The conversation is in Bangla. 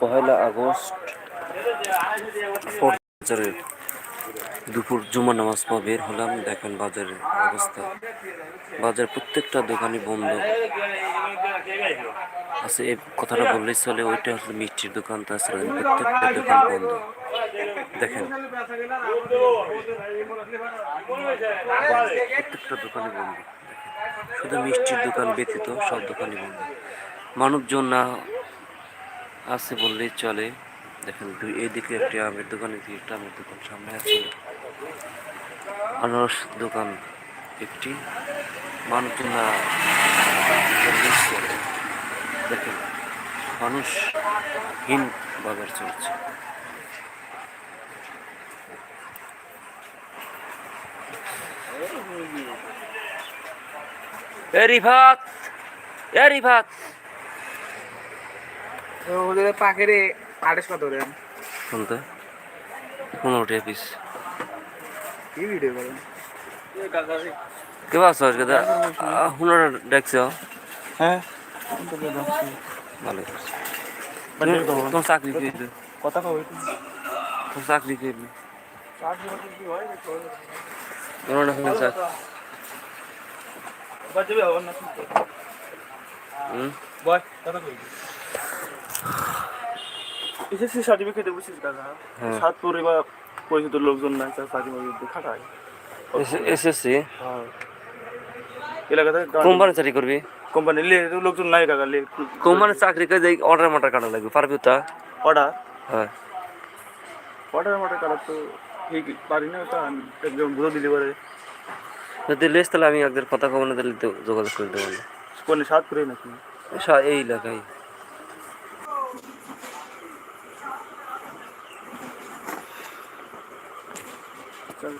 পহেলা আগস্ট বাজারের দুপুর জুমা নামাজ পর বের হলাম, দেখেন বাজারের অবস্থা। বাজার প্রত্যেকটা দোকানই বন্ধ। আছে এই কথাটা বললেই চলে, ওইটা হচ্ছে মিষ্টির দোকান, তাছাড়া প্রত্যেকটা দোকান বন্ধ। দেখেন, প্রত্যেকটা দোকানই বন্ধ। শুধু মিষ্টির দোকান ব্যতীত সব দোকানই বন্ধ। মানুষজন না আছে বললেই চলে। দেখেন দুই এদিকে একটি আমের দোকান, এদিকে একটা আমের দোকান। সামনে আছে আনারস দোকান একটি। মানুষজন দেখেন, মানুষহীন বাজার চলছে। এ রিফাত! এ রিফাত! তো ওদের পাখিরে আড়াইশ কত দেন শুনতে। পনেরো টাকা পিস কি ভিডিও করেন? কে পাচ্ছ আজকে? হুনার দেখছ? হ্যাঁ। ভালো তুমি- তোমার চাকরি করবে কথা কবে তোমার চাকরি করবে তোমার না চাকরি হুম? বয় কথা কই এসএসসি সার্টিফিকেট বুঝছিস কাকা হ্যাঁ। সাতপুরে বা পরিচিত লোকজন নাই তার বাকরি খাটায়। এসএসসি হ্যাঁ। এলাকা থেকে কোম্পানি চাকরি করবি? কোম্পানি লে লোকজন নাই কাকা লে কোম্পানি চাকরি করে যাই অর্ডার মাটার কাটা লাগবে পারবি তা অর্ডার? হ্যাঁ। অর্ডার মার্ডার করা তো ঠিক পারি না তা একজন বুঝে দিতে পারে। যদি লেস তাহলে আমি একদের কথা কব না তাহলে যোগাযোগ করে দেবো। কোনে সাতপুরে নাকি? সা- এই এলাকায়।